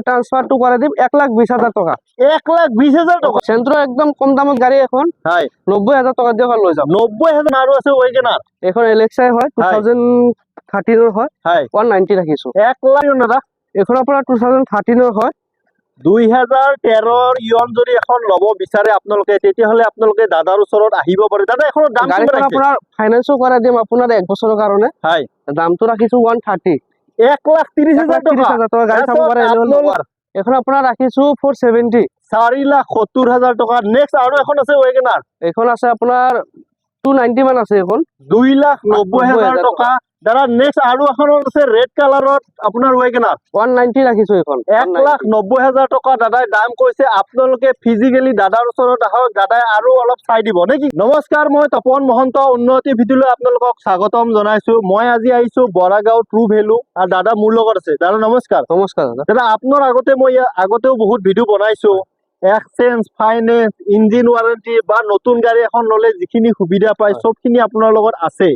Transfer to করে দিম এক লাখ বিশ হাজার টাকা। এক লাখ বিশ হাজার টাকা? সেন্ট্রো একদম কম দামত গাড়ী এখন হয়। নব্বই হাজাৰ টকা দিয়ে লৈ যাম। নব্বই হাজার আৰু আছে ওয়েগেনার এখন এলেক্সাই হয় টু। থাউজেণ্ড থাৰ্টিনৰ হয় ওৱান নাইণ্টি ৰাখিছোঁ। এক লাখ দাদা। এইখন আপোনাৰ টু থাউজেণ্ড থাৰ্টিনৰ হয়। দুই হাজাৰ তেৰৰ ইয়ন যদি এখন ল'ব বিচাৰে আপোনালোকে তেতিয়াহ'লে আপোনালোকে দাদাৰ ওচৰত আহিব পাৰে। দাদা এখনৰ দাম? আপোনাৰ ফাইনেন্সো কৰাই দিম আপোনাৰ এক বছৰৰ কাৰণে। হয়। দামটো ৰাখিছোঁ ওৱান থাৰ্টি এক লাখ হাজাৰ ত্ৰিশ টকা। গাড়ী চাব পাৰে। এইখন আপোনাৰ ৰাখিছো ফ'ৰ ছেভেণ্টি চাৰি লাখ সত্তৰ হাজাৰ টকা। নেক্সট আৰু এখন আছে ওয়েগেনাৰ এইখন আছে আপোনাৰ টু নাইণ্টি মান আছে এইখন দুই লাখ নব্বৈ হাজাৰ টকা। দাদা নেক্সট আৰু এখন আছে ৰেড কালাৰত আপোনাৰ ওৱান নাইণ্টি ৰাখিছোঁ এইখন এক লাখ নব্বৈ হাজাৰ টকা দাদাই দাম কৈছে। আপোনালোকে ফিজিকেলি দাদাৰ ওচৰত আহক। দাদাই আৰু অলপ চাই দিব। নেকি নমস্কাৰ মই তপন মহন্ত উন্নতি ভিডিঅ'লৈ আপোনালোকক স্বাগতম জনাইছো। মই আজি আহিছো বৰাগাঁও ট্ৰু ভেলু আৰু দাদা মোৰ লগত আছে। দাদা নমস্কাৰ। নমস্কাৰ দাদা। দাদা আপোনাৰ আগতে মই আগতেও বহুত ভিডিঅ' বনাইছো। এক্সচেঞ্জ ফাইনেন্স ইঞ্জিন ৱাৰেণ্টি বা নতুন গাড়ী এখন ল'লে যিখিনি সুবিধা পায়। চবখিনি আপোনাৰ লগত আছে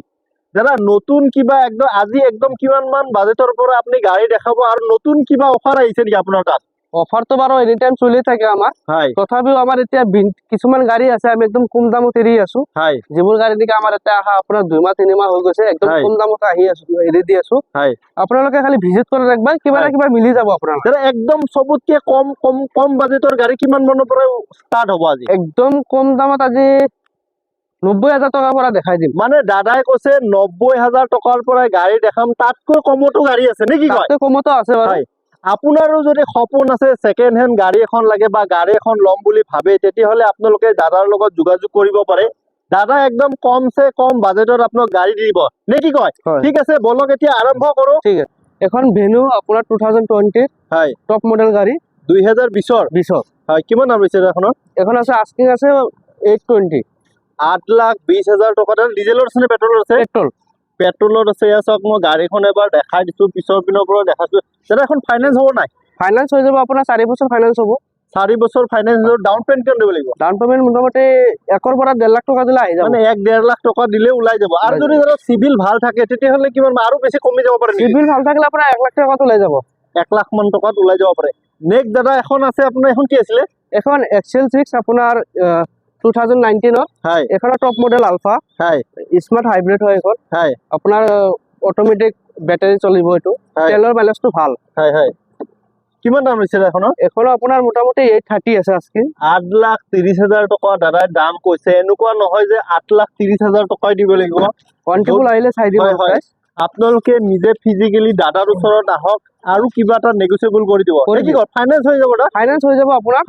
দাদা নতুন কিবা একদম আজি একদম কিমান মান বাজেটৰ পৰা আপুনি গাড়ী দেখাব আৰু নতুন কিবা অফাৰ আহিছে নেকি আপোনাৰ তাত অফাৰটো বাৰু এনি টাইম চলি থাকে আমাৰ। তথাপিও আমাৰ এতিয়া কিছুমান গাড়ী আছে আমি একদম কম দামত এৰি আছো। যিবোৰ গাড়ী নেকি আমাৰ এতিয়া অহা আপোনাৰ দুই মাহ তিনি মাহ হৈ গৈছে একদম কম দামত আহি আছো এৰি দি আছো। আপোনালোকে খালি ভিজিট কৰি একবাৰ কিবা না কিবা মিলি যাব আপোনাৰ। একদম চবতকে কম কম কম বাজেটৰ গাড়ী কিমান মানৰ পৰা ষ্টাৰ্ট হ'ব আজি? একদম কম দামত আজি নব্বৈ হাজাৰ টকাৰ পৰা দেখাই দিম। মানে দাদাই কৈছে নব্বৈ হাজাৰ টকাৰ পৰাই গাড়ী দেখাম তাতকৈ কমতো গাড়ী আছে নে কি কয়? তাতকৈ কমতো আছে বাৰু। আপোনাৰো যদি সপোন আছে ছেকেণ্ড হেণ্ড গাড়ী এখন লাগে বা গাড়ী এখন ল'ম বুলি ভাবে তেতিয়াহ'লে আপোনালোকে দাদাৰ লগত যোগাযোগ কৰিব পাৰে। দাদা একদম কমচে কম বাজেটত আপোনাক গাড়ী দিব। নে কি কয়। ঠিক আছে বলক এতিয়া আৰম্ভ কৰো। এখন ভেনু আপোনাৰ টু থাউজেণ্ড টুৱেণ্টিৰ হয়। টপ মডেল গাড়ী। দুই হাজাৰ বিছৰ বিছত হয় কিমান দাম হৈছে এখনৰ এখন আছে আস্কিং আছে এইট টুৱেণ্টি আঠ লাখ বিছ হাজাৰ টকা ডিজেলৰ আছে নে পেট্ৰলৰ আছে? পেট্ৰল পেট্ৰলত আছে চাওক মই গাড়ীখন এবাৰ দেখাই দিছো পিছৰ পিনৰ পৰা দেখাইছো। দাদা এখন ফাইনেন্স হ'ব নাই। ফাইনেন্স হৈ যাব আপোনাৰ চাৰি বছৰ ফাইনেন্স হ'ব। চাৰি বছৰ ফাইনেন্স ডাউন পেমেণ্ট কিমান দিব লাগিব? ডাউন পেমেণ্ট মোটামুটি একৰ পৰা ডেৰ লাখ টকা দিলে আহি যাব। মানে এক ডেৰ লাখ টকা দিলে ওলাই যাব। আৰু যদি ধৰক চিভিল ভালো থাকে তেতিয়াহ'লে কিমান আৰু বেছি কমি যাব পাৰে? চিভিল ভালো থাকিলে আপোনাৰ এক লাখ টকাত ওলাই যাব। এক লাখ মান টকাত ওলাই যাব পাৰে। নেক্সট দাদা এখন আছে আপোনাৰ এখন কি আছিলে? এখন এক্সেল ছিক্স আপোনাৰ টু থাউজেণ্ড নাইনটিনৰ হয়। এখনৰ টপ মডেল আলফা হয়। স্মাৰ্ট হাইব্ৰিড হয় এখন হয়। আপোনাৰ অট'মেটিক বেটাৰী চলিব এইটো। তেলৰ মাইলেজটো ভাল। হয় হয়। কিমান দাম হৈছে এখনৰ? এখনো আপোনাৰ মোটামুটি এইট থাৰ্টি আছে আজকি। আঠ লাখ ত্ৰিশ হাজাৰ টকা দাদাই দাম কৈছে। এনেকুৱা নহয় যে আঠ লাখ ত্ৰিশ হাজাৰ টকাই দিব লাগিব। টেবুল আহিলে চাই দিম হয় আপোনালোকে নিজে ফিজিকেলি দাদাৰ ওচৰত আহক আৰু কিবা এটা নেগচিয়েবল কৰি দিব। ফাইনেন্স হৈ যাব ফাইনেন্স হৈ যাব আপোনাৰ।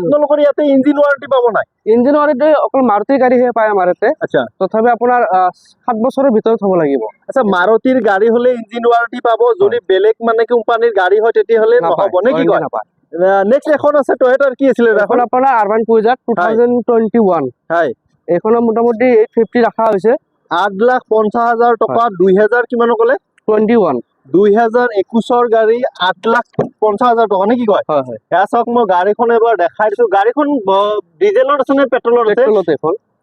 আপোনালোকৰ ইয়াতে ইঞ্জিন ৱাৰেণ্টি পাব নাই? ইঞ্জিন ৱাৰেণ্টি অকল মাৰুতি গাড়ীহে পায় আমাৰ ইয়াতে। আচ্ছা। তথাপি আপোনাৰ সাত বছৰৰ ভিতৰত হ'ব লাগিব। আচ্ছা মাৰুতিৰ গাড়ী হলে ইঞ্জিন ৱাৰেণ্টি পাব যদি বেলেগ মানে কোম্পানীৰ গাড়ী হয় তেতিয়াহ'লে নহ'ব। নে কি কয়? নেক্সট এখন আছে টয়টাৰ কি আছিলে এখন আপোনাৰ urban cruiser two thousand twenty one হয়। এইখনৰ মোটামুটি এইট ফিফটি ৰখা হৈছে। আঠ লাখ পঞ্চাছ হাজাৰ টকা দুই হাজাৰ কিমান ক'লে? টুৱেণ্টি ওৱান দুই হাজাৰ একৈছৰ গাড়ী আঠ লাখ পঞ্চাছ হাজাৰ টকা নে কি কয়? এয়া চাওক মই গাড়ীখন এবাৰ দেখাই দিছো। গাড়ীখন ডিজেলৰ আছে নে পেট্ৰলৰ আছে?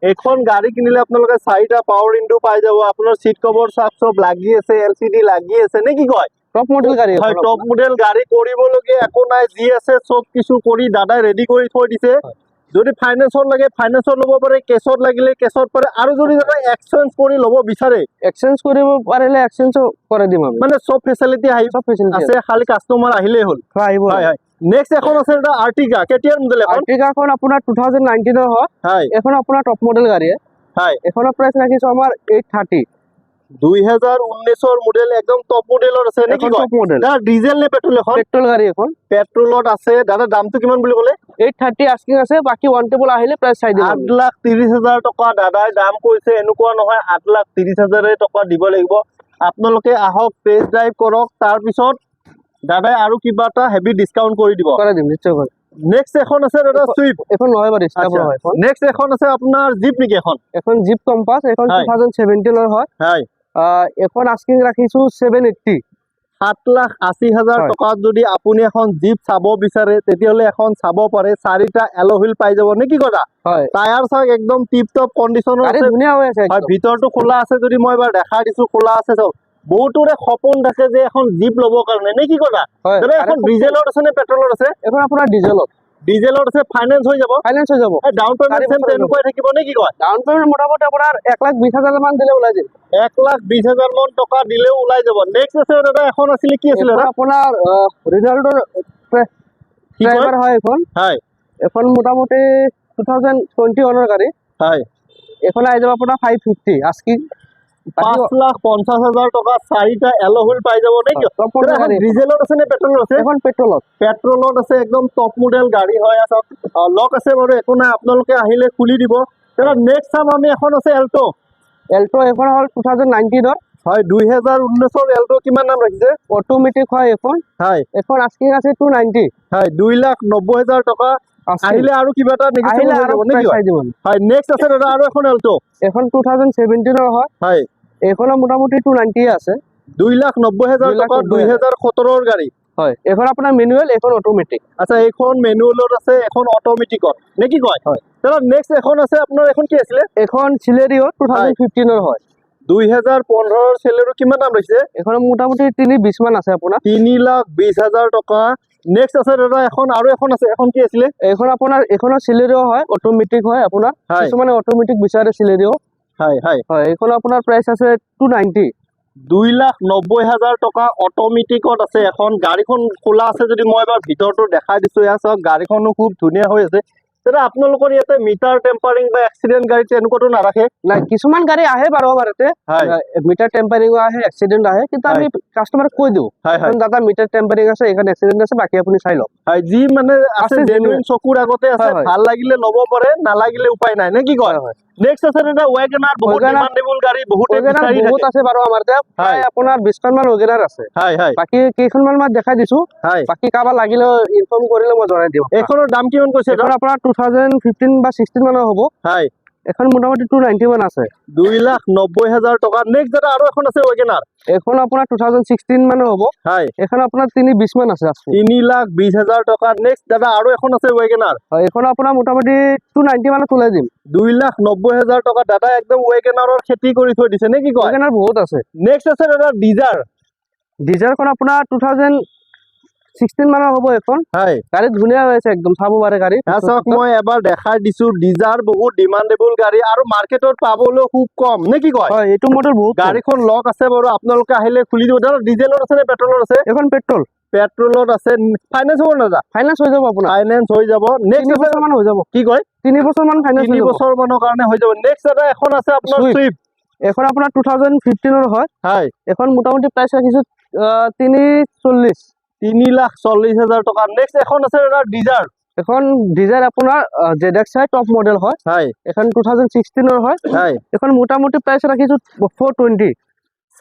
এইখন গাড়ী কিনিলে আপোনালোকে চাৰিটা পাৱাৰ ইণ্ডো পাই যাব। আপোনাৰ চিট কভাৰ চাক চব লাগি আছে এল চি ডি লাগি আছে নে কি কয়? টপ মডেল গাড়ী হয় টপ মডেল গাড়ী কৰিবলগীয়া একো নাই যি আছে চব কিছু কৰি দাদাই ৰেডি কৰি থৈ দিছে। যদি ফাইনেন্সত লাগে ফাইনেন্সত ল'ব পাৰে কেছত লাগিলে কেছত পাৰে আৰু যদি এক্সচেঞ্জ কৰি ল'ব বিচাৰে এক্সচেঞ্জ কৰিব পাৰিলে এক্সচেঞ্জো কৰি দিম মানে চব ফেচিলিটি আহি চব ফেচিলিটি আছে খালি কাষ্টমাৰ আহিলেই হ'ল। আহিব। হয় হয়। নেক্সট এখন আছে এটা আৰ্টিকা কেতিয়াৰ মডেল এখন? আৰ্টিকাখন আপোনাৰ টু থাউজেণ্ড নাইনটিনৰ হয়। হয়। এখন আপোনাৰ টপ মডেল গাড়ী হয়। এখনৰ প্ৰাইচ ৰাখিছোঁ আমাৰ এইট থাৰ্টি দুই ঊনৈছৰ মডেল একদম টপ মডেলৰ আছে টপ মডেল দাদা ডিজেল নে পেট্ৰল এখন? পেট্ৰল গাড়ী এখন। পেট্ৰলত আছে। দাদা দামটো কিমান বুলি ক'লে? এইট থাৰ্টি আস্কিং আছে বাকী ওৱান টেবুল আহিলে প্ৰাইচ চাই দিম আঠ লাখ ত্ৰিশ হাজাৰ টকা। দাদাই দাম কৈছে এনেকুৱা নহয় আঠ লাখ ত্ৰিশ হাজাৰে টকা দিব লাগিব। আপোনালোকে আহক টেষ্ট ড্ৰাইভ কৰক। তাৰপিছত দাদাই আৰু কিবা এটা হেভি ডিছকাউণ্ট কৰি দিব। কৰাই দিম নিশ্চয় কৰিম নেক্সট এখন আছে দাদা চুইফ্ট এখন নহয় বাৰু হয়। নেক্সট এখন আছে আপোনাৰ জিপ নেকি এখন? এখন জিপ কম্পাছ এখন টু। থাউজেণ্ড ছেভেণ্টিনৰ হয়। হয়। এখন আস্কিং ৰাখিছোঁ ছেভেন এইট্টি সাত লাখ আশী হাজাৰ। টকাত যদি আপুনি এখন জীপ চাব বিচাৰে তেতিয়াহ'লে এখন চাব পাৰে। চাৰিটা এল'হুইল পাই যাব। নে কি কথা? টায়াৰ চাওক একদম টিপ টপ কণ্ডিশ্যনৰ ভিতৰটো খোলা আছে যদি মই এবাৰ দেখাই দিছো খোলা আছে চব বহুতৰে সপোন থাকে যে এখন জীপ ল'বৰ কাৰণে। নে কি কথা? এখন ডিজেলত আছে নে পেট্ৰলত আছে? এখন আপোনাৰ ডিজেলত ডিজেলত আছে ফাইনেন্স হৈ যাব। ফাইনেন্স হৈ যাব। ডাউন চাৰি চেম বছৰ থাকিব নে কি কয় ডাউন পেমেণ্ট মোটামুটি আপোনাৰ এক লাখ বিশ হাজাৰ মান দিলে ওলাই যায় এক লাখ বিশ হাজাৰ মান টকা দিলেও ওলাই যাব। নেক্সট আছে দাদা এখন আছিলে কি আছিলে আপোনাৰ ৰিজাল্টৰ ড্ৰাইভাৰ হয় এখন হয়। এখন মোটামুটি টু থাউজেণ্ড টুৱেণ্টি ওৱানৰ গাড়ী। হয়। এখন আহি যাব আপোনাৰ ফাইভ ফিফটি আস্কি পাঁচ লাখ পঞ্চাছ হাজাৰ টকা চাৰিটা এলহুইল পাই যাব ডিজেলত আছে নে পেট্ৰলত আছে? এখন পেট্ৰলত পেট্ৰলত আছে একদম টপ মডেল গাড়ী হয় চাওক লক আছে বাৰু একো নাই আপোনালোকে আহিলে খুলি দিব। নেক্সট চাম আমি এখন আছে এল্ট' এল্টো এখন হ'ল টু থাউজেণ্ড নাইনটিনৰ হয় দুই হেজাৰ ঊনৈছৰ এল্ট' কিমান দাম ৰাখিছে? অট'মেটিক হয় এখন। হয়। এখন আস্কি আছে টু নাইনটি হয় দুই লাখ নব্বৈ হাজাৰ টকা। আহিলে আৰু কিবা এটা আহিলে আৰু? চাই দিব হয় নেক্সট আছে দাদা আৰু এখন এল্ট' এখন টু থাউজেণ্ড ছেভেণ্টিনৰ হয়। হয়। এইখনৰ মোটামুটি টু নাইনটিয়ে আছে। দুই লাখ নব্বৈ হাজাৰ দুই লাখ টকা নব্বৈ দুই হাজাৰ। সোতৰৰ গাড়ী। হয় এইখন আপোনাৰ মেনুৱেল এইখন অট'মেটিক আচ্ছা এইখন মেনুৱেলত আছে এখন অট'মেটিকত নে কি কয়? হয়। দাদা নেক্সট এখন আছে আপোনাৰ এখন কি আছিলে? এখন চিলেৰিঅ টু থাউজেণ্ড ফিফটিনৰ হয়। দুই হেজাৰ পোন্ধৰৰ চেলেৰো কিমান দাম লৈছে? এইখনৰ মোটামুটি তিনি বিছ মান আছে আপোনাৰ। তিনি লাখ বিশ হাজাৰ টকা। নেক্সট আছে দাদা এখন আৰু এখন আছে। এখন কি আছিলে? এইখন আপোনাৰ এইখনৰ চিলেৰিঅ হয় অট'মেটিক হয় আপোনাৰ। কিছুমানে অট'মেটিক বিচাৰে চিলেৰিঅ হয় হয়। হয় এইখন আপোনাৰ প্ৰাইচ আছে টু নাইনটি দুই লাখ নব্বৈ হাজাৰ টকা অট'মেটিকত আছে। এখন গাড়ীখন খোলা আছে যদি মই এবাৰ ভিতৰটো দেখাই দিছো। এয়া চাওক গাড়ীখনো খুব ধুনীয়া হৈ আছে। দাদা আপোনালোকৰ ইয়াতে মিটাৰ টেম্পাৰিং বা এক্সিডেণ্ট গাড়ী তেনেকুৱাতো নাৰাখে। নাই কিছুমান গাড়ী আহে বাৰু আমাৰ ইয়াতে মিটাৰ টেম্পাৰিং আহে এক্সিডেণ্ট আহে কিন্তু আমি কাষ্টমাৰক কৈ দিওঁ দাদা মিটাৰ টেম্পাৰিং আছে এইখন এক্সিডেণ্ট আছে বাকী আপুনি চাই লওক। হয় যি মানে আছে জেনুইন চকুৰ আগতে আছে। ভালো লাগিলে ল'ব পাৰে নালাগিলে উপায় নাই নে কি কয়? হয়। নেক্সট আছে দাদা ৱেগনাৰ বহুত ডিমাণ্ডেবল গাড়ী বহুতে বিচাৰি বহুত আছে বাৰু আমাৰ তাত। প্ৰায় আপোনাৰ বিছখন মান ৱেগেনাৰ আছে। হয় হয়। বাকী কেইখনমান মই দেখাই দিছো। বাকী কাৰোবাৰ লাগিলে ইনফৰ্ম কৰিলে মই জনাই দিম। এইখনৰ দাম কিমান কৈছে? আপোনাৰ টু থাউজেণ্ড ফিফটিন বা ছিক্সটিন মানৰ হ'ব। হয়। এখন মোটামুটি টু নাইনটি মান আছে। দুই লাখ নব্বৈ হাজাৰ টকা। নেক্সট দাদা আৰু এখন আছে ৱেগনাৰ এখন আপোনাৰ টু থাউজেণ্ড ছিক্সটিন মানৰ হ'ব। হয়। এখন আপোনাৰ তিনি বিছ মান আছে তিনি লাখ বিশ হাজাৰ টকা। নেক্সট দাদা আৰু এখন আছে ৱেগনাৰ হয় এইখন আপোনাৰ মোটামুটি টু নাইনটি মানত ওলাই দিম। দুই লাখ নব্বৈ হাজাৰ টকা। দাদা একদম ৱেগনাৰৰ খেতি কৰি থৈ দিছে। নে কি কয়? ৱেগেনাৰ বহুত আছে। নেক্সট আছে দাদা ডিজাৰ ডিজাৰখন আপোনাৰ টু থাউজেণ্ড ছিক্সটিন মানৰ হ'ব এখন। হয়। গাড়ী ধুনীয়া হৈ আছে একদম চাব পাৰে গাড়ী চাওক মই এবাৰ দেখাই দিছো। ডিজাৰ বহুত ডিমাণ্ডেবল গাড়ী আৰু মাৰ্কেটত পাবলৈ খুব কম। নে কি কয়? হয় এইটো মডেল বহুত গাড়ীখন লক আছে বাৰু আপোনালোকে আহিলে খুলি দিব। দাদা ডিজেলত আছে নে পেট্ৰলত আছে? এখন পেট্ৰল পেট্ৰলত আছে। ফাইনেন্স হ'ব না ফাইনেন্স হৈ যাব আপোনাৰ। ফাইনেন্স হৈ যাব। নেক্সট বছৰ মান হৈ যাব। কি কয়? তিনি বছৰ মান ফাইনেন্স তিনি বছৰ মানৰ কাৰণে হৈ যাব। নেক্সট এখন আছে আপোনাৰ চুইফ্ট এখন আপোনাৰ টু থাউজেণ্ড ফিফটিনৰ হয়। হয়। এখন মোটামুটি প্ৰাইচ ৰাখিছোঁ তিনি চল্লিছ তিনি লাখ চল্লিশ হাজাৰ টকা। নেক্সট এখন আছে ডিজাৰ এখন ডিজাইন আপোনাৰ Z X I top model হয়। হয়। এখন টু থাউজেণ্ড ছিক্সটিনৰ হয়। হয়। এখন মোটামুটি প্ৰাইচ ৰাখিছোঁ ফ'ৰ টুৱেণ্টি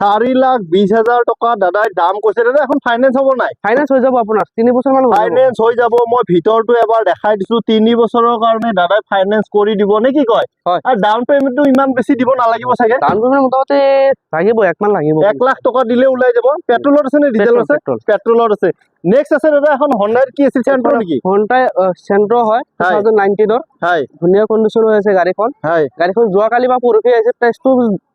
চাৰি লাখ বিশ হাজাৰ টকা দাদাই দাম কৈছে দাদা এখন ফাইনেন্স হ'ব নাই? ফাইনেন্স হৈ যাব আপোনাৰ তিনি বছৰ মান যাব ফাইনেন্স হৈ যাব মই ভিতৰটো এবাৰ দেখাই দিছো তিনি বছৰৰ কাৰণে দাদাই ফাইনেন্স কৰি দিব নে কি কয়। আৰু ডাউন পেমেণ্টটো ইমান বেছি দিব নালাগিব চাগে। ডাউন পেমেণ্ট মোটামুটি লাগিব একমান লাগিব। এক লাখ টকা দিলে ওলাই যাব। পেট্ৰলত আছে নে ডিজেলত আছে? পেট্ৰলত আছে। নেক্সট আছে দাদা এখন হণ্ডাৰ কি আছিল চেণ্ট্ৰ নেকি? হণ্ডাই চেণ্ট্ৰ হয় টু। থাউজেণ্ড নাইনটিনৰ হয় ধুনীয়া কণ্ডিশ্যন হৈ আছে গাড়ীখন। হয় গাড়ীখন যোৱাকালি বা পৰহি আহিছে প্ৰাইচটো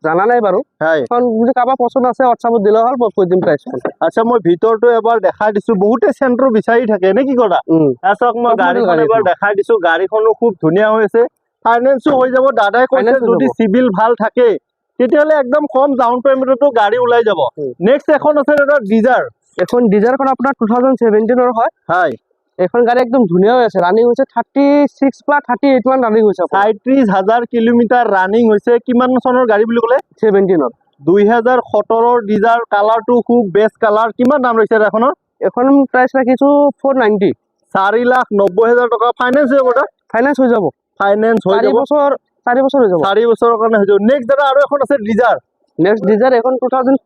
জানা নাই বাৰু। হয় যদি কাৰোবাৰ পচন্দ আছে হোৱাটছআপত দিলে হ'ল মই কৈ দিম প্ৰাইচখন আচ্ছা মই ভিতৰটো এবাৰ দেখাই দিছো বহুতে চেণ্ট্ৰ বিচাৰি থাকে নে কি কথা উম। চাওক মই গাড়ীখন গাড়ী এবাৰ। দেখাই দিছো গাড়ীখনো খুব ধুনীয়া হৈ আছে। ফাইনেন্সো হৈ যাব দাদাই কৈছে যদি। চিভিল ভাল থাকে তেতিয়াহ'লে একদম কম ডাউন পেমেণ্টতো গাড়ী ওলাই যাব। নেক্সট এখন আছে দাদা ডিজাৰ এখন ডিজাৰখন আপোনাৰ টু থাউজেণ্ড ছেভেণ্টিনৰ হয়। হয়। এখন গাড়ী একদম ধুনীয়া হৈ আছে। ৰানিং হৈছে থাৰ্টি ছিক্স বা থাৰ্টি এইট মান ৰানিং হৈছে সাঁত্ৰিশ হাজাৰ কিলোমিটাৰ ৰানিং হৈছে। কিমান চনৰ গাড়ী বুলি ক'লে? ছেভেণ্টিনত দুই হাজাৰ সোতৰৰ ডিজাৰ কালাৰটো খুব বেষ্ট কালাৰ কিমান দাম লৈছে এখনৰ? এখন প্ৰাইচ ৰাখিছোঁ ফ'ৰ নাইণ্টি চাৰি লাখ নব্বৈ হাজাৰ টকা। ফাইনেন্স হৈ যাব ফাইনেন্স হৈ যাব। ফাইনেন্স হৈ যাব। বছৰ চাৰি বছৰ হৈ যাব। চাৰি বছৰৰ কাৰণে হৈ যাব। নেক্সট দাদা আৰু এখন আছে ডিজাৰ নেক্সট ডিজাৰ এখন টু থাউজেণ্ড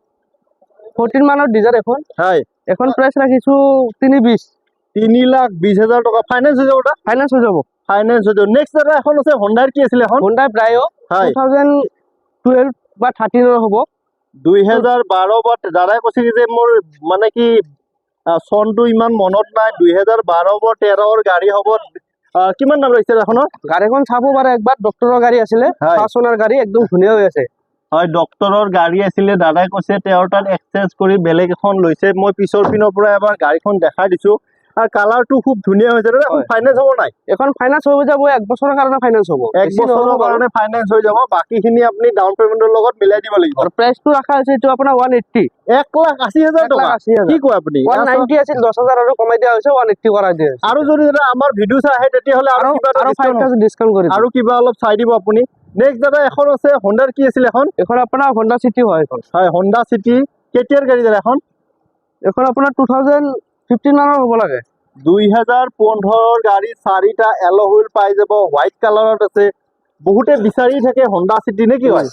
ফৰ্টিন মানৰ ডিজাৰ এখন। হয়। এখন প্ৰাইচ ৰাখিছোঁ তিনি বিছ তিনি লাখ বিশ হাজাৰ টকা। ফাইনেন্স হৈ যাব ফাইনেন্স হৈ যাব। ফাইনেন্স হৈ যাব। নেক্সট দাদা এখন আছে হণ্ডাৰ কি আছিলে এখন? হোণ্ডাই প্ৰায় টু থাউজেণ্ড টুৱেল্ভ বা থাৰ্টিনৰ হ'ব। দুই হেজাৰ বাৰ বা দাদাই কৈছে যে মোৰ মানে কি চনটো ইমান মনত নাই। দুই হেজাৰ বাৰ বা তেৰৰ গাড়ী হ'ব। কিমান দাম লৈছে এখনৰ? গাড়ীখন চাব পাৰে একবাৰ ডক্টৰৰ গাড়ী আছিলে। পাঁচ গাড়ী একদম ধুনীয়া হৈ আছে। হয় ডক্তৰৰ গাড়ী আছিলে দাদাই কৈছে তেওঁৰ তাত এক্সচেঞ্জ কৰি বেলেগ এখন লৈছে। মই পিছৰ পিনৰ পৰা এবাৰ গাড়ীখন দেখাই দিছো। আৰু কালাৰটো খুব ধুনীয়া হৈছে দাদা হয়। ফাইনেন্স হ'ব নাই? এখন ফাইনেন্স হৈ যাব এক বছৰৰ কাৰণে ফাইনেন্স হ'ব। এক বেছি বছৰৰ নহ'ব বাৰু। কাৰণে ফাইনেন্স হৈ যাব। বাকীখিনি আপুনি ডাউন পেমেণ্টৰ লগত মিলাই দিব লাগিব। আৰু প্ৰাইচটো ৰখা হৈছে এইটো আপোনাৰ ওৱান এইট্টি এক লাখ আশী হাজাৰ টকা। কি কয় আপুনি? ওৱান নাইনটি আছিল দহ হাজাৰ আৰু কমাই দিয়া হৈছে ওৱান এইট্টি কৰাই দিয়া আৰু যদি দাদা আমাৰ ভিডিঅ' চাই আহে তেতিয়াহ'লে আৰু আৰু কিবা এটা ডিছকাউণ্ট কৰি আৰু কিবা অলপ চাই দিব আপুনি। নেক্সট দাদা এখন আছে হণ্ডাৰ কি আছিল এখন? এখন আপোনাৰ হণ্ডা চিটি হয় এখন। হয় হণ্ডা চিটি কেতিয়াৰ গাড়ী দাদা এখন? এখন আপোনাৰ টু থাউজেণ্ড ফিফটিন মানৰ হ'ব লাগে। দুই হাজাৰ পোন্ধৰৰ গাড়ী চাৰিটা এল হুইল পাই যাব হোৱাইট কালাৰত আছে। বহুতে বিচাৰি থাকে হণ্ডা চিটি নে কি হয়?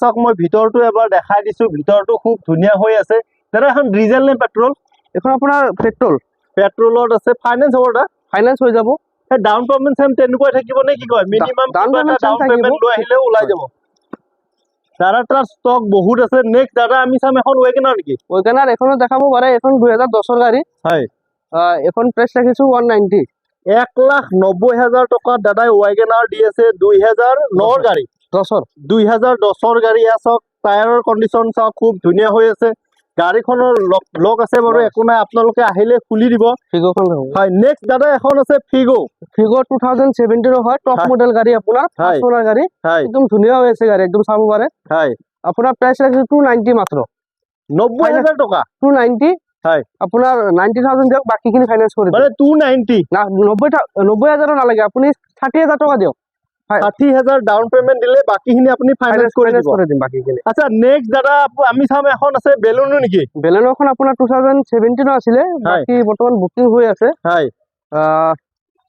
চাওক মই ভিতৰটো এবাৰ দেখাই দিছো। ভিতৰটো খুব ধুনীয়া হৈ আছে। দাদা এখন ডিজেল নে পেট্ৰল এখন আপোনাৰ পেট্ৰল পেট্ৰলত আছে। ফাইনেন্স হ'ব দাদা। ফাইনেন্স হৈ যাব। ডাউন পেমেণ্ট চেম তেনেকুৱাই থাকিব নে কি কয়? Minimum down. পেমেণ্ট লৈ আহিলেও ওলাই যাব। দাদা তাৰ ষ্টক বহুত আছে। নেক্সট দাদা আমি চাম এখন ৱেগনাৰ নেকি? ওইখানে এখনো দেখাব পাৰে। এখন দুহেজাৰ দহৰ গাড়ী। হয়। এখন প্ৰাইচ ৰাখিছো ওৱান নাইনটি এক লাখ নব্বৈ হাজাৰ টকাত দাদাই ৱেগনাৰ দি আছে দুই হাজাৰ নৰ গাড়ী। দহৰ। দুই হাজাৰ দহৰ গাড়ী চাওক টায়াৰৰ কণ্ডিশ্যন চাওক খুব ধুনীয়া হৈ আছে। গাড়ীখনৰ লক লক আছে বাৰু একো নাই আপোনালোকে আহিলে খুলি দিব। ফিগোখন হয় নেক্সট দাদা এখন আছে ফিগো ফিগো টু থাউজেণ্ড ছেভেণ্টিনৰ হয় টপ মডেল গাড়ী আপোনাৰ। ফাৰ্ষ্ট গাড়ী। একদম ধুনীয়া হৈ আছে গাড়ী একদম চাব পাৰে। হয়। আপোনাৰ প্ৰাইচ ৰাখিছো টু নাইনটি মাত্ৰ। নব্বৈ হাজাৰ টকা। টু নাইনটি হয়। আপোনাৰ নাইনটি থাউজেণ্ড দিয়ক বাকীখিনি ফাইনেন্স কৰি মানে টু নাইনটি না নব্বৈ নব্বৈ হাজাৰো নালাগে আপুনি ষাঠি হাজাৰ টকা দিয়ক। ষাঠি হাজাৰ ডাউন পেমেণ্ট দিলে বাকীখিনি আপুনি ফাইনেন্স কৰি দিম বাকীখিনি। আচ্ছা নেক্সট দাদা আমি চাম এখন আছে বেলুনো নেকি? বেলেনোখন আপোনাৰ টু থাউজেণ্ড ছেভেণ্টিনৰ আছিলে। বাকী বৰ্তমান বুকিং হৈ আছে। হয়।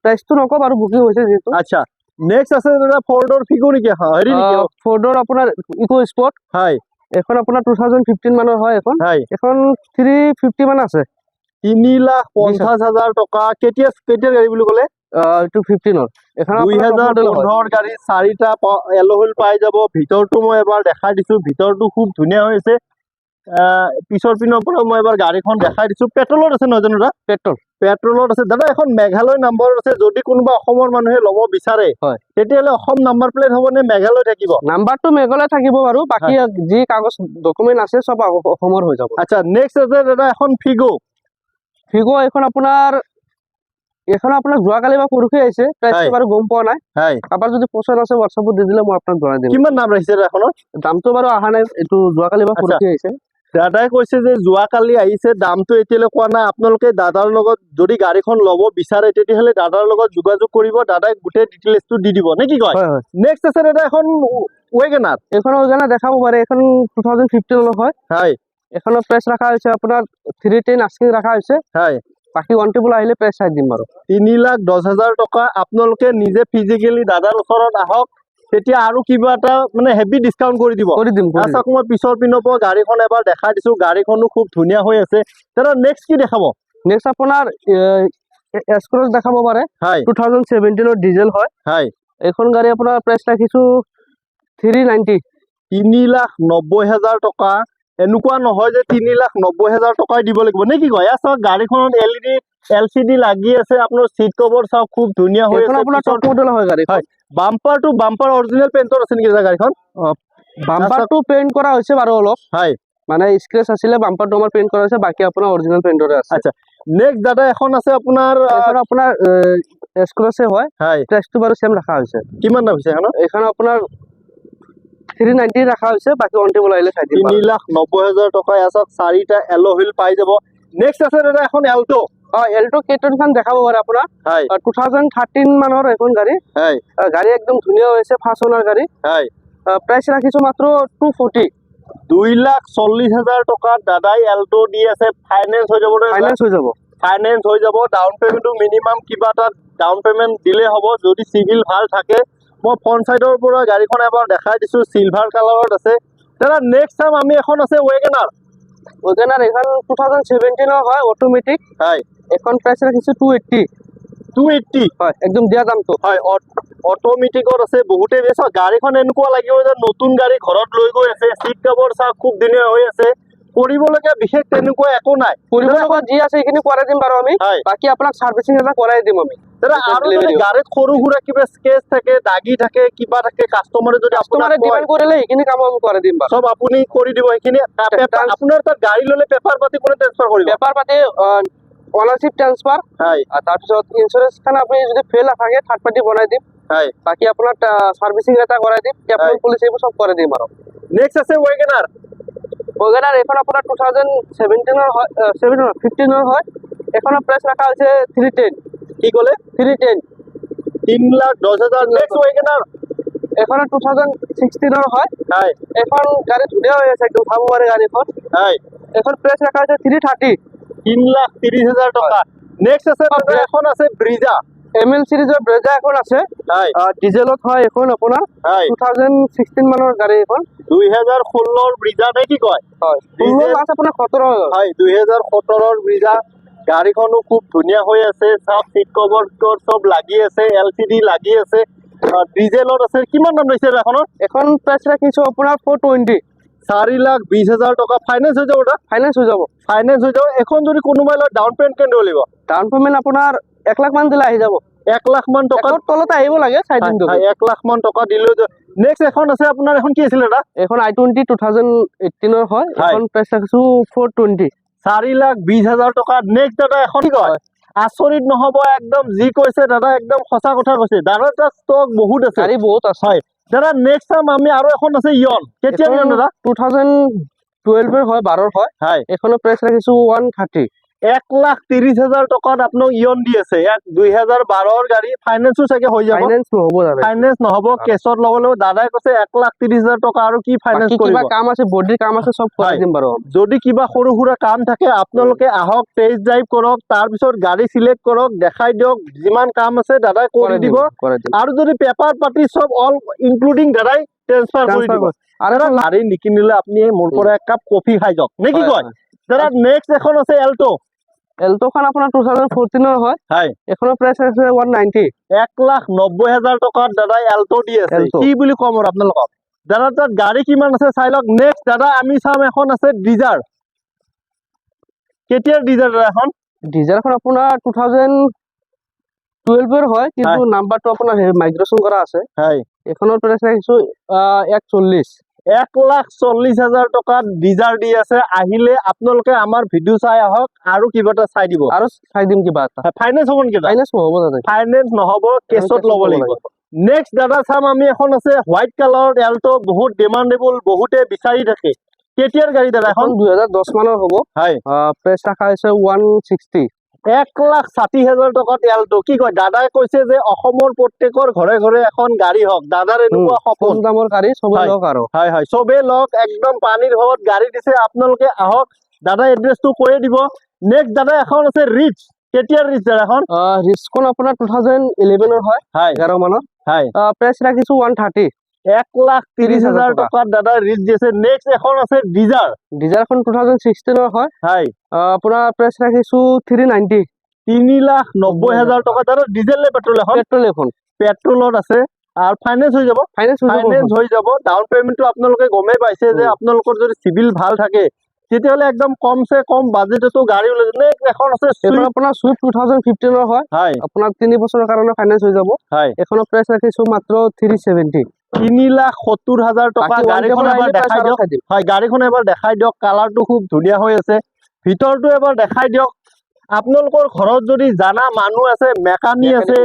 প্ৰাইচটো নকওঁ বাৰু বুকিং হৈছে যিহেতু। আচ্ছা নেক্সট আছে দাদা ফৰ্ডৰ ফিগো নেকি? এখন হেৰি নেকি? ফৰ্ডৰ আপোনাৰ ইকো স্পৰ্ট হয়। এখন আপোনাৰ টু থাউজেণ্ড ফিফটিন মানৰ হয় এখন। হয়। এখন থ্ৰী ফিফটি মান আছে। তিনি লাখ পঞ্চাছ হাজাৰ টকা। কেতিয়া কেতিয়া গাড়ী বুলি ক'লে? এইটো ফিফটিনৰ এখন দুই আপোনাৰ top হাজাৰ model হয়। পোন্ধৰ গাড়ী চাৰিটা এলহুইল পাই যাব। ভিতৰটো মই এবাৰ দেখাই দিছো। ভিতৰটো খুব ধুনীয়া হৈ আছে। আহ, পিছৰ পিনৰ পৰা মই এবাৰ গাড়ীখন দেখাই দিছো। পেট্ৰলত আছে নহয় জানো দাদা? পেট্ৰল। পেট্ৰলত আছে। দাদা এখন মেঘালয় নাম্বাৰত আছে। যদি কোনোবা অসমৰ মানুহে ল'ব বিচাৰে। তেতিয়াহ'লে অসম নাম্বাৰ প্লেট হ'ব নে মেঘালয় থাকিব? নাম্বাৰটো মেঘালয় থাকিব বাৰু। বাকী যি কাগজ ডকুমেণ্ট আছে চব অসমৰ হৈ যাব। আচ্ছা নেক্সট আছে দাদা এখন ফিগো ফিগো এখন আপোনাৰ এখন আপোনাৰ যোৱাকালি বা প্ৰাইচটো হয়। বাৰু গম পোৱা নাই। কাৰোবাৰ যদি পচন্দ আছে হোৱাটছআপত দি দিলে মই আপোনাক জনাই দিম। কিমান দাম ৰাখিছে দাদা দামটো বাৰু অহা নাই এইটো যোৱাকালি বা আচ্ছা। পৰহি আহিছে। দাদাই কৈছে যে যোৱাকালি আহিছে দামটো এতিয়ালৈ কোৱা নাই। আপোনালোকে দাদাৰ লগত যদি গাড়ীখন ল'ব বিচাৰে তেতিয়াহ'লে দাদাৰ লগত যোগাযোগ কৰিব। দাদাই গোটেই ডিটেইলছটো দি দিব। নে কি কয়? নেক্সট আছে দাদা এখন ৱেগনাৰ এইখনৰ কাৰণে দেখাব পাৰে। এখন টু থাউজেণ্ড ফিফটিনৰ হয়। হয়। এখনৰ প্ৰাইচ ৰখা হৈছে আপোনাৰ থ্ৰী টেন আস্কিং ৰখা হৈছে। হয়। বাকী ওৱান টেবুল আহিলে প্ৰাইচ চাই দিম বাৰু তিনি লাখ দহ হাজাৰ টকা আপোনালোকে নিজে ফিজিকেলি দাদাৰ ওচৰত আহক তেতিয়া আৰু কিবা এটা মানে হেভি ডিছকাউণ্ট কৰি দিব। কৰি দিম। চাওক মই পিছৰ পিনৰ পৰা গাড়ীখন এবাৰ দেখাই দিছো গাড়ীখনো খুব ধুনীয়া হৈ আছে। দাদা নেক্সট কি দেখাব? নেক্সট আপোনাৰ এক্সক্ৰছ দেখাব পাৰে। হয়। টু থাউজেণ্ড ছেভেণ্টিনৰ ডিজেল হয়। হয়। এইখন গাড়ী আপোনাৰ প্ৰাইচ ৰাখিছোঁ থ্ৰী নাইণ্টি তিনি লাখ নব্বৈ হাজাৰ টকা। এনেকুৱা নহয় যে তিনি লাখ নব্বৈ হাজাৰ টকাই দিব লাগিব। নে কি কয়? এয়া চাওক গাড়ীখনত এল ই ডি এল চি ডি লাগি আছে। আপোনাৰ চিট কভাৰ চাওক খুব ধুনীয়া হৈ আছে। আপোনাৰ টপ মডেল হয় গাড়ী হয়। বাম্পাৰটো বাম্পাৰ অৰিজিনেল পেইণ্টৰ আছে নেকি গাড়ীখন? বাম্পাৰটো পেইণ্ট কৰা হৈছে বাৰু অলপ। হয়। মানে স্ক্ৰেচ আছিলে বাম্পাৰটো আমাৰ পেইণ্ট কৰা হৈছে বাকী আপোনাৰ অৰিজিনেল পেইণ্টৰে আছে। আচ্ছা। নেক্সট দাদা এখন আছে আপোনাৰ আপোনাৰ এক্সক্ৰছে হয়। হয়। প্ৰাইচটো বাৰু চেম ৰখা হৈছে। কিমান দাম হৈছে এইখন আপোনাৰ থ্ৰী নাইণ্টি ৰখা হৈছে বাকী টেবুল আহিলে চাই দিম তিনি লাখ নব্বৈ হাজাৰ টকা এয়া চাওক চাৰিটা এল হুইল পাই যাব। নেক্সট আছে দাদা এখন এল্টো অ এল্টো কেটনখন দেখাব পাৰে আপোনাৰ হয়। টু থাউজেণ্ড থাৰ্টিন মানৰ এখন গাড়ী। হয়। গাড়ী একদম ধুনীয়া হৈছে ফাৰ্ষ্ট অনাৰ গাড়ী। হয়। প্ৰাইচ ৰাখিছোঁ মাত্ৰ টু ফৰ্টি দুই লাখ চল্লিছ হাজাৰ টকাত দাদাই এল্টো দি আছে ফাইনেন্স হৈ যাব ফাইনেন্স হৈ যাব। ফাইনেন্স হৈ যাব ডাউন পে'মেণ্টটো মিনিমাম কিবা এটা ডাউন পে'মেণ্ট দিলেই হ'ব যদি চিভিল ভালো থাকে মই ফ্ৰণ্ট ছাইডৰ পৰা গাড়ীখন এবাৰ দেখাই দিছোঁ চিলভাৰ কালাৰত আছে। দাদা নেক্সট টাইম আমি এখন আছে ৱেগনাৰ ওজেনাৰ এইখন টু থাউজেণ্ড ছেভেণ্টিনৰ হয় অট'মেটিক হয়। এখন প্ৰাইচ ৰাখিছোঁ টু এইট্টি টু এইট্টি হয় একদম দিয়া দামটো। হয় অট'মেটিকত আছে বহুতেই বেছি গাড়ীখন এনেকুৱা লাগিব যে নতুন গাড়ী ঘৰত লৈ গৈ আছে চিট কাবৰ চাওক খুব ধুনীয়া হৈ আছে। কৰিবলগীয়া বিশেষ তেনেকুৱা একো নাই। কৰিব যি আছে সেইখিনি কৰাই দিম বাৰু আমি। বাকী আপোনাক চাৰ্ভিচিং এটা কৰাই দিম আমি। গাড়ীত সৰু সুৰা কিবা স্কেচ থাকে দাগি থাকে কিবা থাকে কাষ্টমাৰে যদি কাষ্টমাৰে ডিমাণ্ড কৰিলে সেইখিনি কাম আমি কৰাই দিম বাৰু। চব আপুনি কৰি দিব সেইখিনি। আ, পেপাৰ- Trans- আপোনাৰ তাত গাড়ী ল'লে পেপাৰ পাতি কোনে ট্ৰেন্সফাৰ কৰিব? পেপাৰ পাতি অনাৰশ্বিপ ট্ৰান্সফাৰ হয়। তাৰপিছত ইঞ্চুৰেঞ্চখন আপুনি যদি ফেল নাথাকে থাৰ্ড পাৰ্টি বনাই দিম। হয়। বাকী আপোনাৰ চাৰ্ভিচিং এটা কৰাই দিম। পুলিচ এইবোৰ চব কৰাই দিম আৰু। নেক্সট আছে ৱেগেনাৰ বগেনাৰ এইখন আপোনাৰ টু থাউজেণ্ড ছেভেণ্টিনৰ হয় ছেভেণ্টিনৰ ফিফটিনৰ হয়। এইখনৰ প্ৰাইচ ৰখা হৈছে থ্ৰী টেন কি ক'লে? থ্ৰী টেন তিন লাখ দহ হাজাৰ নেক্সট ৱেগেনাৰ এইখনৰ টু থাউজেণ্ড ছিক্সটিনৰ হয়। হয়। এইখন গাড়ী ধুনীয়া হৈ আছে একদম চাব পাৰে গাড়ীখন। হয়। এইখন প্ৰাইচ ৰখা হৈছে থ্ৰী থাৰ্টি তিন লাখ ত্ৰিশ হাজাৰ টকা। নেক্সট আছে এখন আছে ব্ৰিজা। এম এল চিৰিজৰ ব্ৰেজা এখন আছে। ডিজেলত হয় এখন আপোনাৰ। টু থাউজেণ্ড ছিক্সটিন মানৰ গাড়ী এখন দুই হাজাৰ ষোল্লৰ ব্ৰিজা নে কি কয়? আছে আপোনাৰ সোতৰ হাজাৰ। হয় দুই হাজাৰ সোতৰৰ ব্ৰিজা গাড়ীখনো খুব ধুনীয়া হৈ আছে চাওক চিট কভাৰ চব লাগি আছে এল চি ডি লাগি আছে। আহ, ডিজেলত আছে কিমান দাম লৈছে এখনৰ এখন প্ৰাইচ ৰাখিছোঁ আপোনাৰ ফ'ৰ টুৱেণ্টি চাৰি লাখ বিশ হাজাৰ টকা। ফাইনেন্স হৈ যাব তাত ফাইনেন্স হৈ যাব। ফাইনেন্স হৈ যাব। এখন যদি কোনোবাই লয় ডাউন পেমেণ্ট কেনে দিব লাগিব ডাউন পেমেণ্ট আপোনাৰ এক লাখ মান দিলে আহি যাব। এক লাখ মান টকা তলতে আহিব লাগে দিন হয়, এক লাখ মান টকা দিলেও নেক্সট এখন আছে আপোনাৰ এখন কি আছিলে দাদা? এখন আই টুৱেণ্টি টু থাউজেণ্ড এইটিনৰ হয়। এখন প্ৰাইচ ৰাখিছোঁ ফ'ৰ টুৱেণ্টি চাৰি লাখ বিশ হাজাৰ টকা। নেক্সট দাদা এখন কি কয়? আচৰিত নহ'ব একদম যি কৈছে দাদা একদম সঁচা কথা কৈছে। দাদাৰ তাত ষ্টক বহুত আছে। গাড়ী বহুত আছে। হয়। দাদা নেক্সট টাইম আমি আৰু এখন আছে ইয়ন কেতিয়া ইয়ন দাদা? টু থাউজেণ্ড টুৱেলভৰ হয় বাৰৰ হয়। হয়। এইখনৰ প্ৰাইচ ৰাখিছোঁ ওৱান থাৰ্টি এক লাখ ত্ৰিশ হাজাৰ টকাত আপোনাক ইয়ন দি আছে। ইয়াত দুই হাজাৰ বাৰৰ গাড়ী ফাইনেন্সো চাগে হৈ যাব। ফাইনেন্স নহ'ব দাদা। ফাইনেন্স নহ'ব কেছত লাগিব দাদাই কৈছে এক লাখ ত্ৰিশ হাজাৰ টকা আৰু কি ফাইনেন্স কৰিব? কিবা কাম আছে বডিৰ কাম আছে চব কৰাই দিম বাৰু। যদি কিবা সৰু সুৰা কাম থাকে আপোনালোকে আহক টেষ্ট ড্ৰাইভ কৰক তাৰপিছত গাড়ী চিলেক্ট কৰক দেখাই দিয়ক যিমান কাম আছে দাদাই কৰি দিব। আৰু যদি পেপাৰ পাতি চব অল ইনক্লুডিং দাদাই ট্ৰেন্সফাৰ কৰি দিব। আৰু গাড়ী নিকিনিলে আপুনি মোৰ পৰা এক কাপ কফি খাই যাওক। নে কি কয়? দাদা নেক্সট এখন আছে এল্টো এল্ট'খন আপোনাৰ টু থাউজেণ্ড ফ'ৰটিনৰ হয়। হয়। এইখনৰ প্ৰাইচ আছে ওৱান নাইণ্টি এক লাখ নব্বৈ হাজাৰ টকাত দাদাই এল্টো দি আছে। কি বুলি ক'ম আৰু আপোনালোকক? দাদা তাত গাড়ী কিমান আছে চাই লওক। নেক্সট দাদা আমি চাম এখন আছে ডিজাৰ। কেতিয়াৰ ডিজাৰ দাদা এখন? ডিজেলখন আপোনাৰ টু থাউজেণ্ড টুৱেলভৰ হয় কিন্তু নাম্বাৰটো আপোনাৰ মাইগ্ৰেশ্যন কৰা আছে। হয়। এইখনৰ প্ৰাইচ ৰাখিছোঁ এক চল্লিছ এক লাখ চল্লিশ হাজাৰ টকাত ডিজাৰ দি আছে। আহিলে আপোনালোকে আমাৰ ভিডিঅ' চাই আহক আৰু কিবা এটা চাই দিব। আৰু চাই দিম কিবা এটা। ফাইনেন্স হ'ব নেকি ফাইনেন্স নহ'ব ফাইনেন্স নহ'ব কেছত ল'ব লাগিব। নেক্সট দাদা চাম আমি এখন আছে হোৱাইট কালাৰৰ এল্টো বহুত ডিমাণ্ডেবল বহুতে বিচাৰি থাকে। কেতিয়াৰ গাড়ী দাদা এখন দুহেজাৰ দহ মানৰ হ'ব। হয়। প্ৰাইচ ৰখা হৈছে ওৱান ছিক্সটি এক লাখ ষাঠি হাজাৰ টকাত এল্টো। কি কয় দাদাই কৈছে যে অসমৰ প্ৰত্যেকৰ ঘৰে ঘৰে এখন গাড়ী হওক। দাদাৰ এনেকুৱা সপোন। দামৰ গাড়ী চবে হয়। লওক আৰু। হয় হয় চবেই লওক। একদম পানীৰ হত গাড়ী দিছে। আপোনালোকে আহক দাদা এড্ৰেছটো কৈয়ে দিব। নেক্সট দাদা এখন আছে ৰিচ কেতিয়াৰ ৰিচ দাদা এখন? ৰিস্কখন আপোনাৰ টু থাউজেণ্ড ইলেভেনৰ হয় হয়। এঘাৰ মানৰ হয়। প্ৰাইচ ৰাখিছোঁ ওৱান থাৰ্টি এক লাখ ত্ৰিশ হাজাৰ টকাত দাদা ৰিচ দিছে। নেক্সট এখন আছে ডিজাৰ ডিজেলখন টু থাউজেণ্ড ছিক্সটিনৰ হয়। হয়। আহ, আপোনাৰ প্ৰাইচ ৰাখিছোঁ থ্ৰী নাইণ্টি তিনি লাখ নব্বৈ হাজাৰ টকা দাদা ডিজেল নে পেট্ৰল এখন? পেট্ৰল এখন। পেট্ৰলত আছে। আৰু ফাইনেন্স হৈ যাব। ফাইনেন্স ফাইনেন্স হৈ যাব। ডাউন পেমেণ্টটো আপোনালোকে গমেই পাইছে যে। আপোনালোকৰ যদি চিভিল ভালো থাকে তেতিয়াহ'লে একদম কমচে কম বাজেটতো গাড়ী ওলাই নেক্সট এখন আছে Swift। আপোনাৰ চুইফ্ট টু থাউজেণ্ড ফিফটিনৰ হয়। হয়। আপোনাৰ তিনি বছৰৰ কাৰণে ফাইনেন্স হৈ যাব। হয়। এইখনৰ প্ৰাইচ ৰাখিছোঁ মাত্ৰ থ্ৰী ছেভেণ্টি তিনি লাখ সত্তৰ হাজাৰ টকা গাড়ীখন এবাৰ দেখাই দিয়ক। হয় গাড়ীখন এবাৰ দেখাই দিয়ক। কালাৰটো খুব ধুনীয়া হৈ আছে। ভিতৰটো এবাৰ দেখাই দিয়ক। আপোনালোকৰ ঘৰত যদি জানা মানুহ আছে মেকানি আছে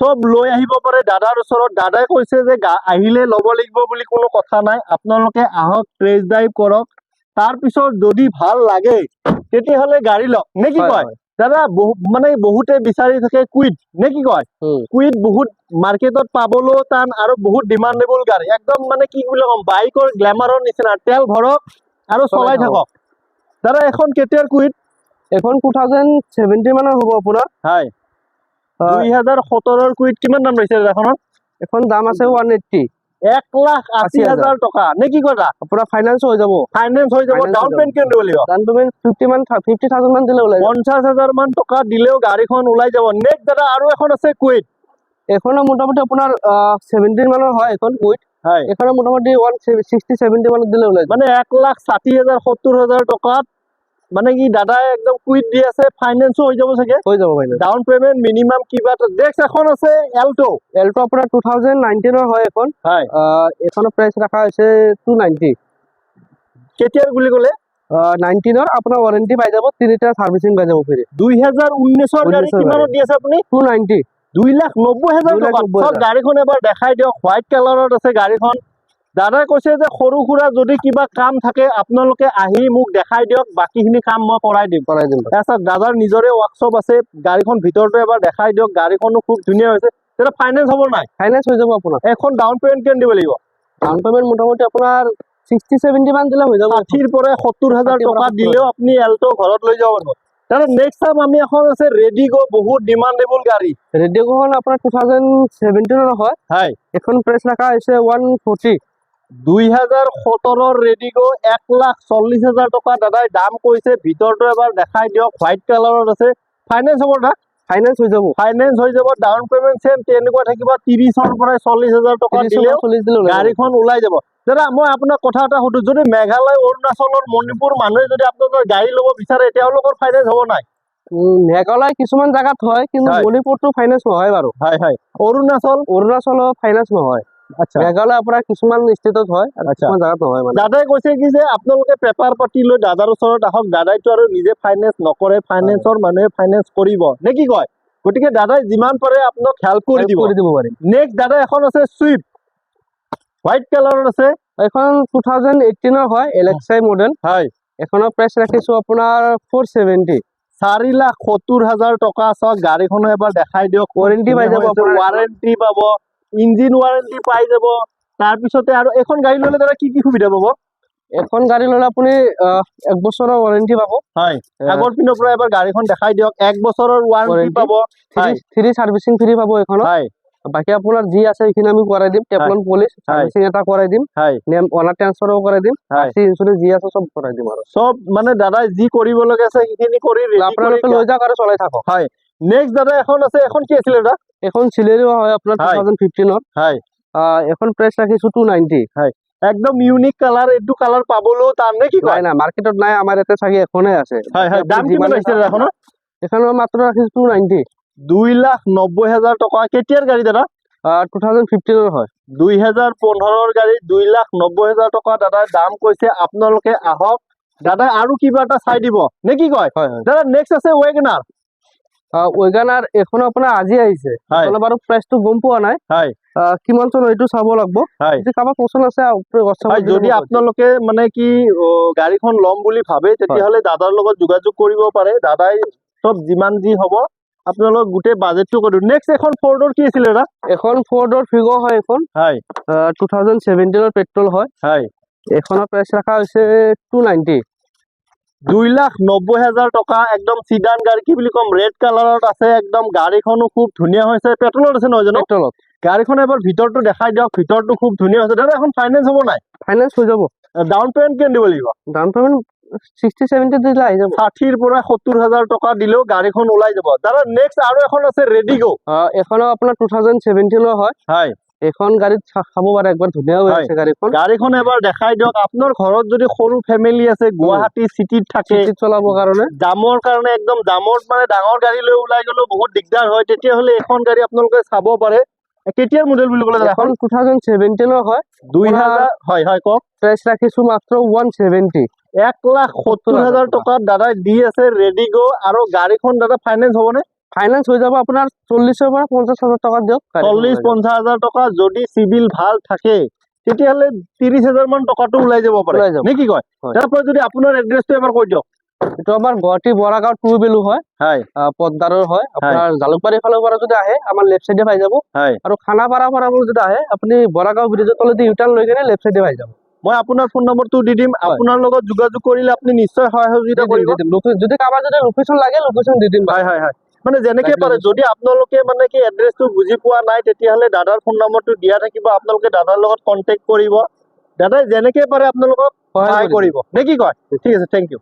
চব লৈ আহিব পাৰে দাদাৰ ওচৰত। দাদাই কৈছে যে আহিলে ল'ব লাগিব বুলি কোনো কথা নাই। আপোনালোকে আহক টেষ্ট ড্ৰাইভ কৰক। তাৰপিছত যদি ভালো লাগে তেতিয়াহ'লে গাড়ী লওক। নে কি কয়? দাদা মানে বহুতে বিচাৰি থাকে কুইড নে কি কয়? কুইড বহুত মাৰ্কেটত পাবলৈও টান আৰু বহুত ডিমাণ্ডেবল গাড়ী। একদম মানে কি বুলি ক'ম বাইকৰ গ্লেমাৰৰ নিচিনা তেল ভৰক আৰু চলাই থাকক। দাদা এখন কেতিয়াৰ কুইড? এইখন টু থাউজেণ্ড ছেভেণ্টি মানৰ হ'ব আপোনাৰ। হয়। দুই হাজাৰ সোতৰৰ কুইড কিমান দাম লৈছে দাদাখনৰ এখন দাম আছে ওৱান এইট্টি এক লাখ আশী হাজাৰ টকা। নে কি কথা আপোনাৰ ফাইনেন্স হৈ যাব। ফাইনেন্স হৈ যাব। ডাউন। পেমেণ্ট কিমান দিব লাগিব? ডাউন পেমেণ্ট ফিফটি মান ফিফটি থাউজেণ্ড মান দিলে ওলাই পঞ্চাছ হাজাৰ মান টকা দিলেও গাড়ীখন ওলাই যাব। নেক্সট দাদা আৰু এখন আছে কুইড। এইখনৰ মোটামুটি আপোনাৰ ছেভেণ্টিন মানৰ হয় এইখন উইথ হয়। এখানে মোটামুটি ওয়ান সিক্সটি সেভেন্টি মানত দিলে ওলাই মানে এক লাখ ষাঠি হাজাৰ সত্তৰ হাজাৰ টকাত মানে কি দাদাই একদম কুইট দি আছে ফাইনেন্সো হৈ যাব চাগে। হৈ যাব পাৰিলে ডাউন পেমেন্ট মিনিমাম কিবা এটা নেক্সট এখন আছে এল্টো এলটো আপোনাৰ টু থাউজেণ্ড নাইনটিনৰ হয় এখন। হয়। আহ, এইখনৰ প্ৰাইচ ৰখা হৈছে টু নাইনটি কেতিয়াৰ বুলি ক'লে নাইনটিনৰ আপোনাৰ ৱাৰেণ্টি পাই যাব তিনিটা ছাৰ্ভিচিং পাই যাব ফ্ৰী দুই হাজাৰ ঊনৈছৰ গাড়ী কিমানত দি আছে আপুনি? টু নাইনটি দুই লাখ নব্বৈ হাজাৰ টকা। গাড়ীখন এবাৰ দেখাই দিয়ক। হোৱাইট কালাৰত আছে গাড়ীখন। দাদাই কৈছে যে সৰু সুৰা যদি কিবা কাম থাকে আপোনালোকে আহি মোক দেখাই দিয়ক। বাকীখিনি কাম মই কৰাই দিম। কৰাই দিম। চাওক দাদাৰ নিজৰে ৱৰ্কশ্বপ আছে। গাড়ীখন ভিতৰতো এবাৰ দেখাই দিয়ক। গাড়ীখনো খুব ধুনীয়া হৈছে। তেতিয়া ফাইনেন্স হ'ব নাই? ফাইনেন্স হৈ যাব আপোনাৰ। এখন ডাউন পেমেণ্ট কিমান দিব লাগিব? ডাউন পেমেণ্ট মোটামুটি আপোনাৰ ছিক্সটি ছেভেণ্টি মান দিলে হৈ যাব। ষাঠিৰ পৰা সত্তৰ হাজাৰ টকা দিলেও আপুনি এল্টো ঘৰত লৈ যাব পাৰিব। দাদা নেক্সট টাইম আমি এখন আছে ৰেডিগ' বহুত ডিমাণ্ডেবল গাড়ী। টু হয়। হয়। এখন ওৱান ফৰ্টি দুই হাজাৰ সোতৰৰ ৰেডিগ' এক লাখ চল্লিছ হাজাৰ টকা। দাদাই দাম কৈছে ভিতৰটো এবাৰ দেখাই দিয়ক। হোৱাইট কালাৰত আছে। ফাইনেন্স হ'ব না? ফাইনেন্স হৈ যাব। ফাইনেন্স হৈ যাব। ডাউন পেমেণ্ট চেম তেনেকুৱা থাকিব। ত্ৰিছৰ পৰা চল্লিছ হাজাৰ টকা দিলেও গাড়ীখন ওলাই যাব। দাদা মই আপোনাক কথা এটা সুধো যদি মেঘালয় অৰুণাচলৰ মণিপুৰ মানুহে যদি আপোনালোকৰ গাড়ী ল'ব বিচাৰে তেওঁলোকৰ ফাইনেন্স হ'ব নাই? মেঘালয় কিছুমান জাগাত হয় কিন্তু। মণিপুৰটো ফাইনেন্স নহয় বাৰু। হয় হয়। অৰুণাচল? অৰুণাচলৰ ফাইনেন্স নহয়। আচ্ছা। মেঘালয় আপোনাৰ কিছুমান ষ্টেটত হয় আচ্ছা। কিছুমান জাগাত নহয় মানে। দাদাই কৈছে কি যে আপোনালোকে পেপাৰ পাতি লৈ দাদাৰ ওচৰত আহক দাদাইতো আৰু নিজে ফাইনেন্স নকৰে ফাইনেন্সৰ মানুহে ফাইনেন্স কৰিব। নে কি কয়? গতিকে দাদাই যিমান পাৰে আপোনাক হেল্প কৰি দিব। নেক্সট দাদা এখন আছে চুইফ্ট হোৱাইট কালাৰত আছে। এইখন টু থাউজেণ্ড এইটিনৰ হয় এল এক্স আই মডেল হয়। এখনৰ প্ৰাইচ ৰাখিছোঁ আপোনাৰ ফ'ৰ ছেভেণ্টি চাৰি লাখ সত্তৰ হাজাৰ টকা চাওক গাড়ীখনো এবাৰ দেখাই দিয়ক। ৱাৰেণ্টি পাই যাব আপোনাৰ ৱাৰেণ্টি পাব ইঞ্জিন ৱাৰেণ্টি পাই যাব। তাৰপিছতে আৰু এখন গাড়ী ল'লে দাদা কি কি সুবিধা পাব? এখন গাড়ী ল'লে আপুনি এক বছৰৰ ৱাৰেণ্টি পাব। হয়। আগৰ পিনৰ পৰা এবাৰ গাড়ীখন দেখাই দিয়ক। এক বছৰৰ ৱাৰেণ্টি পাব। থ্ৰী ছাৰ্ভিচিং ফ্ৰী পাব এইখনত হয়। বাকী আপোনাৰ যি আছে সেইখিনি আমি কৰাই দিম। টেপলন পলিচ ছাৰ্ভিচিং এটা কৰাই দিম। নেম অনাৰ ট্ৰান্সফাৰো কৰাই দিম। হয়। আৰ চি যি আছে চব কৰাই দিম আৰু। চব মানে দাদাই যি কৰিব লগা আছে সেইখিনি কৰি আপোনালোকে লৈ যাওক আৰু চলাই থাকক। নেক্সট দাদা এখন আছে এখন কি আছিলে দাদা? এখন চিলেৰিও হয় হয়। থাউজেণ্ড ফিফটিনৰ হয়। এখন প্ৰাইচ ৰাখিছোঁ টু নাইনটি একদম ইউনিক কালাৰ এইটো কালাৰ পাবলৈও টান নে কি কয়? নাই মাৰ্কেটত নাই আমাৰ ইয়াতে চাগে এখনেই আছে। হয় হয়। দাম কিমান আহিছে দাদাখনৰ এখনৰ? মাত্ৰ ৰাখিছোঁ টু নাইনটি দুই লাখ নব্বৈ হাজাৰ টকা। কেতিয়াৰ গাড়ী দাদা টু থাউজেণ্ড ফিফটিনৰ হয়। দুই হাজাৰ পোন্ধৰৰ গাড়ী দুই লাখ নব্বৈ হাজাৰ টকা। দাদাই দাম কৈছে আপোনালোকে আহক। দাদাই আৰু কিবা এটা চাই দিব। নে কি কয়? দাদা নেক্সট আছে ৱেগনাৰ ৱেগানাৰ এখন আপোনাৰ আজি আহিছে। অলপ বাৰু প্ৰাইচটো গম পোৱা নাই। হয়। কিমান চন এইটো চাব লাগিব। যদি কাৰোবাৰ পচন্দ আছে যদি আপোনালোকে মানে কি গাড়ীখন ল'ম বুলি ভাবে তেতিয়াহ'লে দাদাৰ লগত যোগাযোগ কৰিব পাৰে। দাদাই চব যিমান যি হ'ব আপোনালোক গোটেই বাজেটটো কৰি দিব নেক্সট এখন ফৰ্ডৰ কি আছিলে দাদা? এখন ফৰ্ডৰ ফিগৰ হয় এখন। হয়। টু থাউজেণ্ড ছেভেণ্টিনৰ পেট্ৰল হয়। হয়। এখনৰ প্ৰাইচ ৰখা হৈছে টু নাইনটি দুই লাখ নব্বৈ হাজাৰ টকা একদম চিডান গাড়ী কি বুলি ক'ম ৰেড কালাৰত আছে একদম গাড়ীখনো খুব ধুনীয়া হৈছে। পেট্ৰলত আছে নহয় জানো? পেট্ৰলত গাড়ীখন এবাৰ ভিতৰটো দেখাই দিয়ক ভিতৰটো খুব ধুনীয়া হৈছে। দাদা এখন ফাইনেন্স হ'ব নাই? ফাইনেন্স হৈ যাব। ডাউন পেমেণ্ট কিমান দিব লাগিব? ডাউন পেমেণ্ট ছিক্সটি ছেভেণ্টি দিলে আহি যাব। ষাঠিৰ পৰা সত্তৰ হাজাৰ টকা দিলেও গাড়ীখন ওলাই যাব। দাদা নেক্সট আৰু এখন আছে আহ, এখনও আপোনাৰ টু থাউজেণ্ড ছেভেণ্টিনৰ হয়। হয়। এইখন গাড়ীত চাব পাৰে একবাৰ ধুনীয়া হৈ আছে গাড়ীখন। গাড়ীখন এবাৰ দেখাই দিয়ক। আপোনাৰ ঘৰত যদি সৰু ফেমিলি আছে গুৱাহাটী চিটিত থাকে চলাবৰ কাৰণে। জামৰ কাৰণে একদম জামত মানে ডাঙৰ গাড়ী লৈ ওলাই গ'লেও বহুত দিগদাৰ হয় তেতিয়াহ'লে এখন গাড়ী আপোনালোকে চাব পাৰে। কেতিয়াৰ মডেল বুলি ক'লে এখন টু থাউজেণ্ড ছেভেণ্টিনৰ হয়। দুই হাজাৰ হয় হয় কওক প্ৰাইচ ৰাখিছোঁ মাত্ৰ ওৱান ছেভেণ্টি এক লাখ সত্তৰ হাজাৰ টকাত দাদাই দি আছে ৰেডিগ' আৰু গাড়ীখন দাদা ফাইনেন্স হ'বনে ফাইনেন্স হৈ যাব আপোনাৰ চল্লিছৰ পৰা পঞ্চাছ হাজাৰ টকা দিয়ক চল্লিছ যাব। পঞ্চাছ হাজাৰ টকা যদি চিভিল ভালো থাকে তেতিয়াহ'লে ত্ৰিশ হাজাৰ মান টকাটো ওলাই যাব পাৰে। নে কি কয়। তাৰ পৰা যদি আপোনাৰ এড্ৰেছটো এবাৰ কৈ দিয়ক। এইটো আমাৰ গুৱাহাটী বৰাগাঁও টু বেলু হয়। হয়। আহ, পদ্মাৰৰ হয়। আপোনাৰ জালুকবাৰীৰ ফালৰ পৰা যদি আহে আমাৰ লেফ্ট চাইডে পাই যাব। হয়। আৰু খানাপাৰা পৰা যদি আহে আপুনি বৰাগাঁও ব্ৰিজৰ তলেদি ইউটাৰ্ণ লৈ কিনে লেফ্ট চাইডে পাই যাব। মই আপোনাৰ ফোন নম্বৰটো দি দিম। আপোনাৰ লগত যোগাযোগ কৰিলে আপুনি নিশ্চয় সহায় সহযোগিতা দি দিম, কৰিব। যদি কাৰোবাৰ যদি লোকেশ্যন লাগে লোকেশ্যন দি দিম হয় হয় হয়। মানে যেনেকে পাৰে. যদি আপোনালোকে মানে কি এড্ৰেছটো বুজি পোৱা নাই তেতিয়াহ'লে দাদাৰ ফোন নম্বৰটো দিয়া থাকিব। আপোনালোকে দাদাৰ লগত কণ্টেক্ট কৰিব। দাদাই যেনেকে পাৰে আপোনালোকক সহায় কৰিব। নে কি কয়? ঠিক আছে। Thank you